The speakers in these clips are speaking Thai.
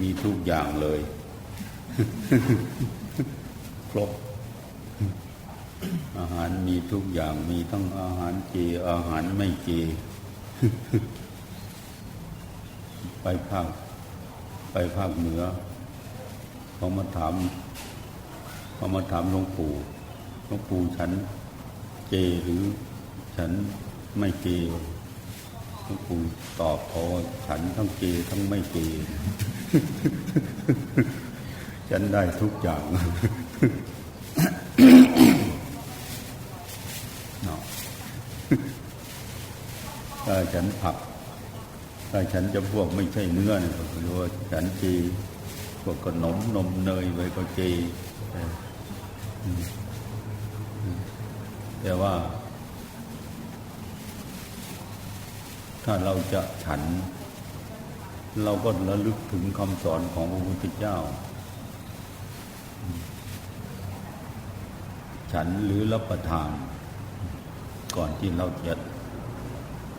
มีทุกอย่างเลย ครบ อาหารมีทุกอย่างมีทั้งอาหารเจอาหารไม่เจ ไปภาค ไปภาคเหนือเขามาถามเขามาถามหลวงปู่หลวงปู่ฉันเจหรือฉันไม่เจ กูตอบเขาว่าฉันทั้งเจทั้งไม่เจฉันได้ทุกอย่างเนาะถ้าฉันผักถ้าฉันจะพวกไม่ใช่เนื้อเนี่ยก็รู้ว่าฉันจีพวกขนมนมเนยไปก็เอออืมอืมแต่ว่า ถ้าเราจะฉัน เราก็ระลึกถึงคำสอนของพระพุทธเจ้า ฉันหรือรับประทาน ก่อนที่เราจะ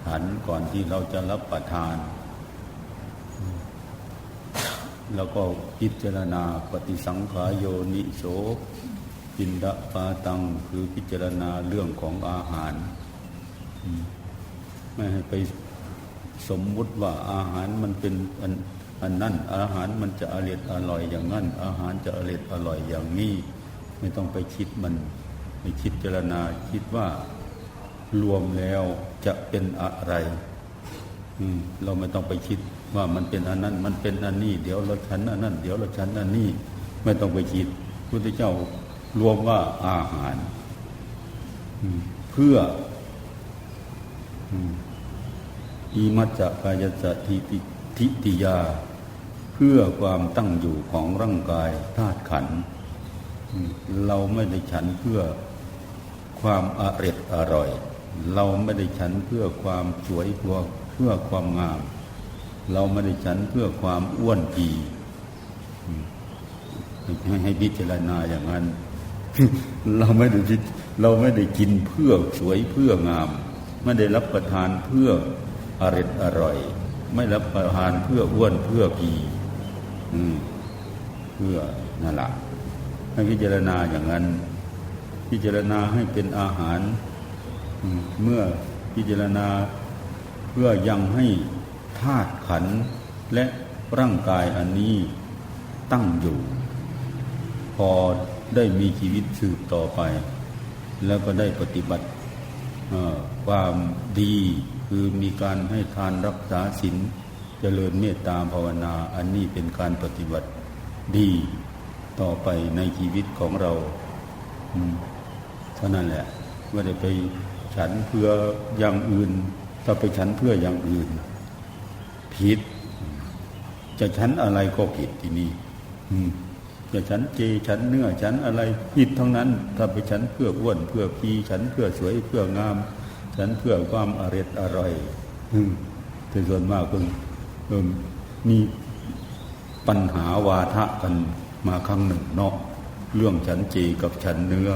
ฉันก่อนที่เราจะรับประทาน แล้วก็พิจารณาปฏิสังขายโยนิโสปินดาปาตังคือพิจารณาเรื่องของอาหาร ไม่ให้ไป สมมุติว่าอาหารมันเป็นอันอันนั่นอาหารมันจะอร่อยอร่อยอย่างนั้น อาหารจะอร่อยอร่อยอย่างนี้ไม่ต้องไปคิดมันไปคิดเจรณาคิดว่ารวมแล้วจะเป็นอะไรอืเราไม่ต้องไปคิดว่ามันเป็นอันนั้น มันเป็นอันนี้ เดี๋ยวเราฉันอันนั้น เดี๋ยวเราฉันอันนี้ ไม่ต้องไปคิดพุทธเจ้ารวมว่าอาหารเพื่อ อิมัจจะกายจะทิติทิติยา เพื่อความตั้งอยู่ของร่างกายธาตุขัน เราไม่ได้ฉันเพื่อความอร็ดอร่อย เราไม่ได้ฉันเพื่อความสวยเพื่อเพื่อความงาม เราไม่ได้ฉันเพื่อความอ้วนพีให้ให้พิจารณาอย่างนั้น เราไม่ได้เราไม่ได้กินเพื่อสวยเพื่องาม ไม่ได้รับประทานเพื่อ อร็ดอร่อย ไม่รับประทานเพื่ออ้วนเพื่อพีอืมเพื่อนั่นแหละให้พิจารณาอย่างนั้น พิจารณาให้เป็นอาหารมเมื่อพิจารณาเพื่อยังให้ธาตุขันและร่างกายอันนี้ตั้งอยู่ พอได้มีชีวิตสืบต่อไป แล้วก็ได้ปฏิบัติ ความดีคือมีการให้ทานรักษาศีลเจริญเมตตาภาวนา อันนี้เป็นการปฏิบัติดีต่อไปในชีวิตของเราเท่านั้นแหละไม่ได้ไปฉันเพื่ออย่างอื่นถ้าไปฉันเพื่ออย่างอื่น ผิด จะฉันอะไรก็ผิดที่นี่อืม จะฉันเจฉันเนื้อฉันอะไรผิดทั้งนั้นถ้าไปฉันเพื่ออ้วนเพื่อพีฉันเพื่อสวยเพื่องาม ฉันเพื่อความอร็ดอร่อยอืมแต่ส่วนมากเพิ่งเอิ่มมีปัญหาวาทะกันมาครั้งหนึ่งเนาะเรื่องฉันเจกับฉันเนื้อ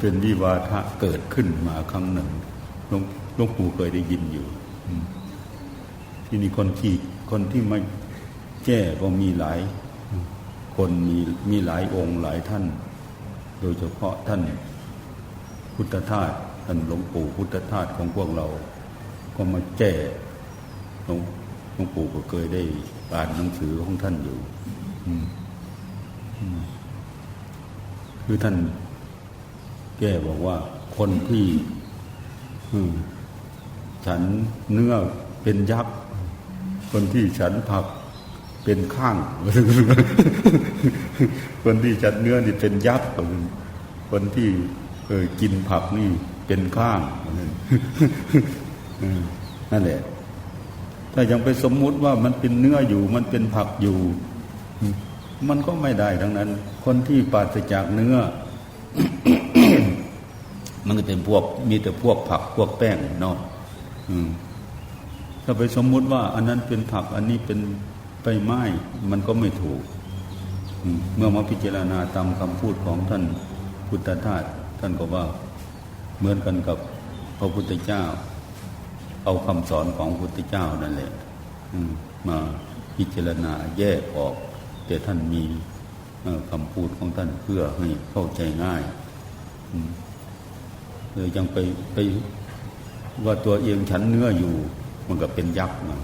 เป็นวิวาทะเกิดขึ้นมาครั้งหนึ่งหลวงลุงปู่เคยได้ยินอยู่ที่นี่คนที่คนที่ไมา แก้ก็มีหลายคนมีมีหลายองค์หลายท่าน โดยเฉพาะท่านพุทธทาสท่านหลวงปู่พุทธทาสของพวกเรา ก็มาแก้หลวงหลวงปู่ก็เคยได้อ่านหนังสือของท่านอยู่คือท่านแก้บอกว่าคนที่ฉันเนื้อเป็นยักษ์ คนที่ฉันผัก เป็นข้างคนที่ฉันเนื้อนี่เป็นยักษ์คนที่เออกินผักนี่เป็นข้างนั่นแหละ ถ้ายังไปสมมุติว่ามันเป็นเนื้ออยู่ มันเป็นผักอยู่ มันก็ไม่ได้ทั้งนั้น คนที่ปราศจากเนื้อ มันก็เป็นพวก มีแต่พวกผักพวกแป้งเนาะอืมถ้าไปสมมุติว่า อันนั้นเป็นผัก อันนี้เป็น ใบไม้มันก็ไม่ถูก เมื่อมาพิจารณาตามคำพูดของท่านพุทธทาสท่านก็ว่าเหมือนกันกับพระพุทธเจ้า เอาคำสอนของพระพุทธเจ้านั่นแหละมาพิจารณาแยกออก แต่ท่านมีคำพูดของท่านเพื่อให้เข้าใจง่ายเลยยังไปไปว่าตัวเองฉันเนื้ออยู่ มันก็เป็นยักษ์นะ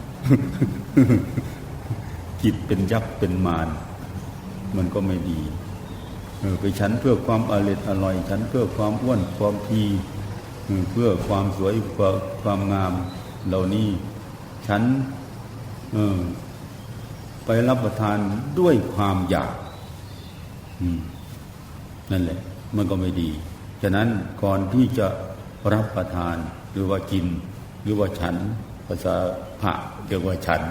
จิตเป็นยักษ์เป็นมารมันก็ไม่ดีเออไปฉันเพื่อความอร่อยอร่อยฉันเพื่อความอ้วนความพีเออเพื่อความสวยเพื่อความงามเหล่านี้ฉันเออไปรับประทานด้วยความอยากนั่นแหละ มันก็ไม่ดี ฉะนั้นก่อนที่จะรับประทานหรือว่ากิน หรือว่าฉันภาษาพระเรียกว่าฉัน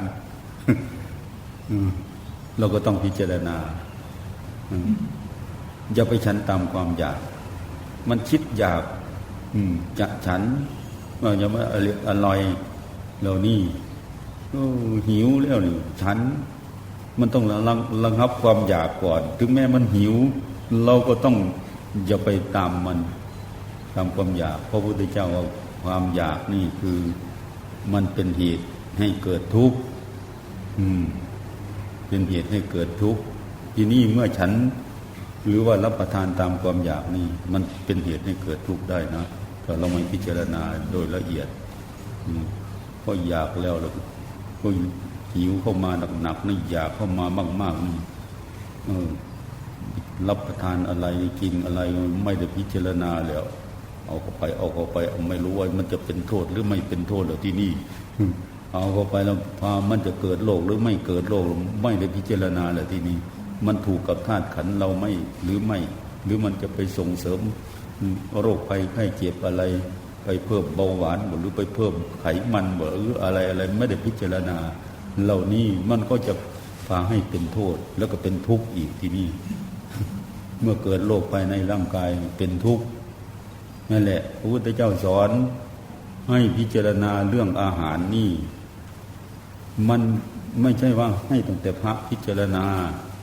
เราก็ต้องพิจารณาอย่าไปฉันตามความอยาก มันคิดอยากจะฉันว่าจะมาอร่อยเหล่านี้โอ้หิวแล้วนี่ฉัน มันต้องระงับระงับความอยากก่อน ถึงแม้มันหิว เราก็ต้องอย่าไปตามมัน ตามความอยาก พระพระพุทธเจ้าว่าความอยากนี่คือมันเป็นเหตุให้เกิดทุกข์อืม เป็นเหตุให้เกิดทุกข์ทีนี้เมื่อฉันหรือว่ารับประทานตามความอยากนี่มันเป็นเหตุให้เกิดทุกข์ได้นะถ้าเราไม่พิจารณาโดยละเอียดก็อยากแล้วแล้วก็หิวเข้ามาหนักๆนี่อยากเข้ามามากๆนี่รับประทานอะไรกินอะไรไม่ได้พิจารณาแล้ว เอาเข้าไปเอาเข้าไปไม่รู้ว่ามันจะเป็นโทษหรือไม่เป็นโทษหรือที่นี่ เอาเข้าไปแล้วพามันจะเกิดโรคหรือไม่เกิดโรคไม่ได้พิจารณาเลยทีนี่มันถูกกับธาตุขันเราไม่หรือไม่ หรือมันจะไปส่งเสริมโรคภัยไข้เจ็บอะไร ไปเพิ่มเบาหวานหรือไปเพิ่มไขมันหรืออะไรอะไรไม่ได้พิจารณา เหล่านี้มันก็จะพาให้เป็นโทษแล้วก็เป็นทุกข์อีกทีนี่เมื่อเกิดโรคภายในร่างกายเป็นทุกข์นั่นแหละพระพุทธเจ้าสอนให้พิจารณาเรื่องอาหารนี่ มันไม่ใช่ว่าให้ตั้งแต่พระพิจารณา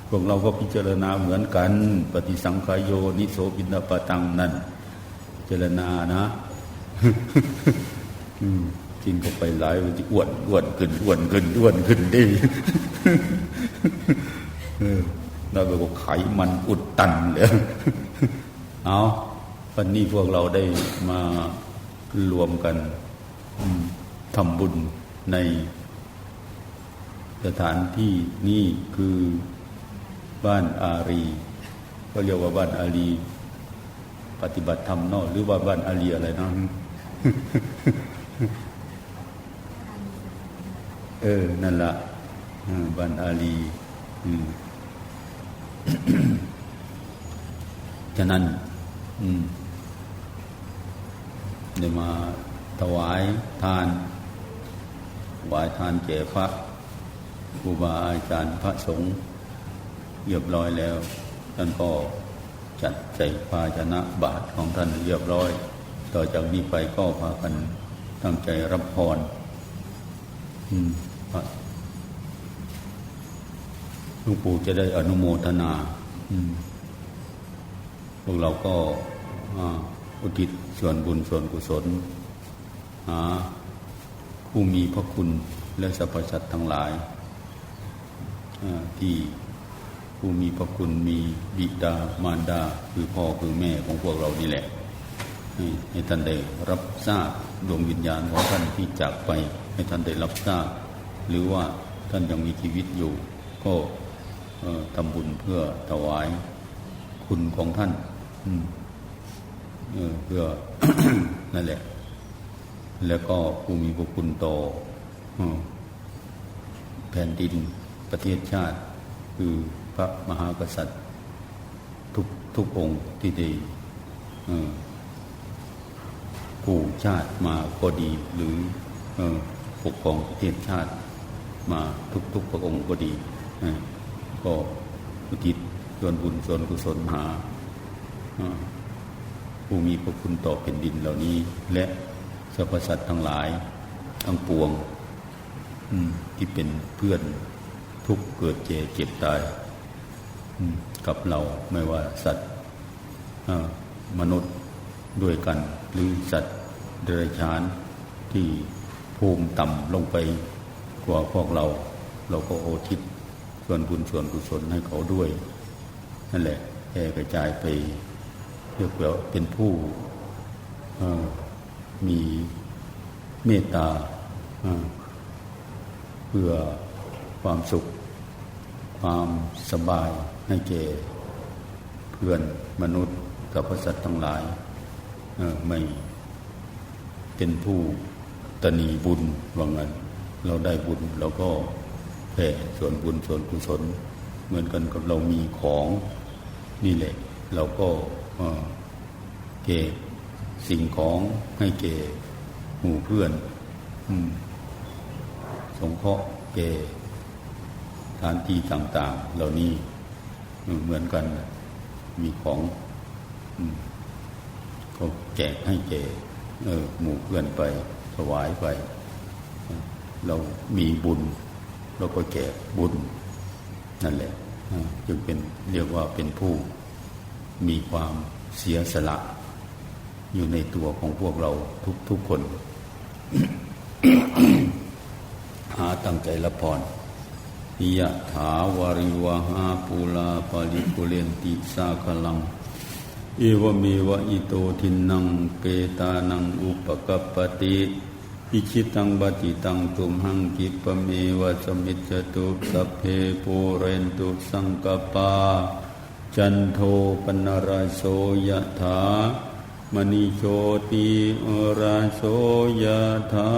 พวกเราก็พิจารณาเหมือนกัน ปฏิสังขายโยนิโสปินาปตังนั่นพิจารณานะกินเข้าไปหลายมันจะอ้วนอ้วนขึ้นอ้วนขึ้นอ้วนขึ้นดิเออแล้วก็ไขมันอุดตันเลยเอาวันนี้พวกเราได้มารวมกันทำบุญใน สถานที่นี่คือบ้านอารีก็เรียกว่าบ้านอารีปฏิบัติธรรมนอกหรือว่าบ้านอารีอะไรเนาะเออ นั่นละบ้านอาลีอืมฉะนั้นอืมได้มาถวายทานถวายทานแก่พระ ครูบาอาจารย์พระสงฆ์เรียบร้อยแล้วท่านก็จัดใส่ภาชนะบาตรของท่านเรียบร้อย ต่อจากนี้ไปก็พากันตั้งใจรับพรหลวงปู่จะได้อนุโมทนาพวกเราก็อุทิศส่วนบุญส่วนกุศลหาผู้มีพระคุณและสรรพสัตว์ทั้งหลาย ที่ผู้มีพระคุณมีบิดามารดา คือพ่อคือแม่ของพวกเรานี่แหละให้ท่านได้รับทราบดวงวิญญาณของท่านที่จากไป ให้ท่านได้รับทราบ หรือว่าท่านยังมีชีวิตอยู่ ก็ทำบุญเพื่อถวายคุณของท่านเพื่อนั่นแหละ แล้วก็ผู้มีพระคุณต่อแผ่นดิน ประเทศชาติ คือพระมหากษัตริย์ ทุกทุกองค์ที่ได้กู้ชาติมาก็ดีหรือปกครองประเทศชาติมาทุกๆพระองค์ก็ดี ก็อุทิศส่วนบุญส่วนกุศลหาผู้มีพระคุณต่อแผ่นดินเหล่านี้ และสรรพสัตว์ทั้งหลายทั้งปวงที่เป็นเพื่อน ทุกข์เกิดเจ็บเจ็บตายกับเราไม่ว่าสัตว์มนุษย์ด้วยกัน หรือสัตว์เดรัจฉานที่ภูมิต่ำลงไปกว่าพวกเรา เราก็โอทิศส่วนบุญส่วนกุศลให้เขาด้วย นั่นแหละแผ่กระจายไปเรียกว่าเป็นผู้มีเมตตาเพื่อ ความสุข ความสบายให้แก่เพื่อนมนุษย์กับพระสัตว์ทั้งหลายไม่เป็นผู้ตนีบุญว่างั้นเราได้บุญเราก็แผ่ส่วนบุญส่วนกุศล เหมือนกันกับเรามีของนี่แหละ เราก็เอ่อเก็บสิ่งของให้เก่หมู่เพื่อนอสงเคราะห์แก่ ถานที่ต่าง ๆ เหล่านี้เหมือนกัน มีของก็แจกให้แก่เออหมู่เพื่อนไปถวายไป เรามีบุญ เราก็แจกบุญ นั่นแหละจึงเป็นเรียกว่าเป็นผู้มีความเสียสละ อยู่ในตัวของพวกเราทุก ๆ คน หาตั้งใจละพร ยะถาวาริวหาปูลาปาลิปุเรนติสาคลัง เอวเมวะอิโตทินังเปตานังอุปกัปปติอิชิตังบัติตังตุมหังกิปเมวะสมิจจตุสัพเพปูเรนตุสังกปา จันโทปนราโสยะถามณีโชติอราโสยะถา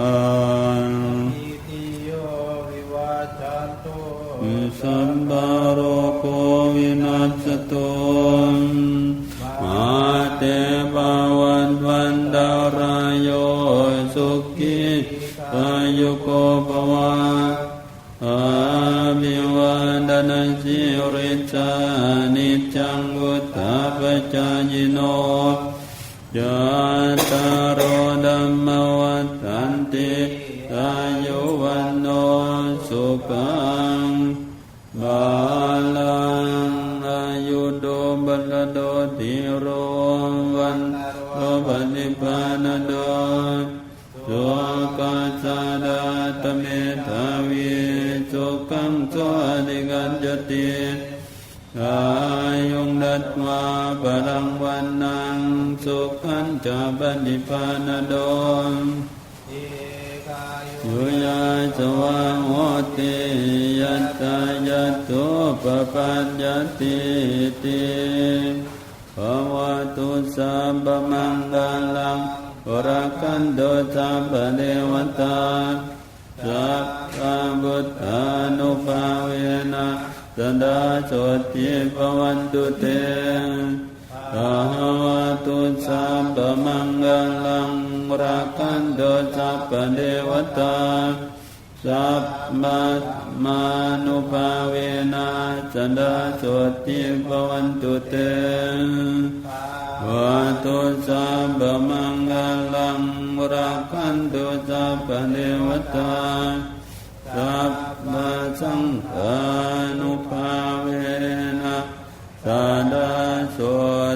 สัมบาโรโควินัสตุมาเตปาวันวันดารายโยสุขิกายุโกภวะอาภิวันดนาสิริจานิจังวุฒาปจายโนยา กัสสะดาตเมทาวิสุขังโสอนิกันจติอายุงดัตมาปรังวันนังสุขันจะปฏิปานโดมเอกายุยยาสวาโหติยัตตายัตโตปปัญญติติภวตุสัพพมังคลัง รักขันโตสัพเดวตาสัพพบุตานุภาเวนะสดาโสติปวันตุเตภวตุสัพพมังกลังรักขันโตสัพเดวตา สัพมัตมานุภาเวนะจันดาสวดทิปวันตุเตวัตุสัพมังกลังวรักขันตุสัพเดวตาสัพมาสังฆานุภาเวนะจันดาสว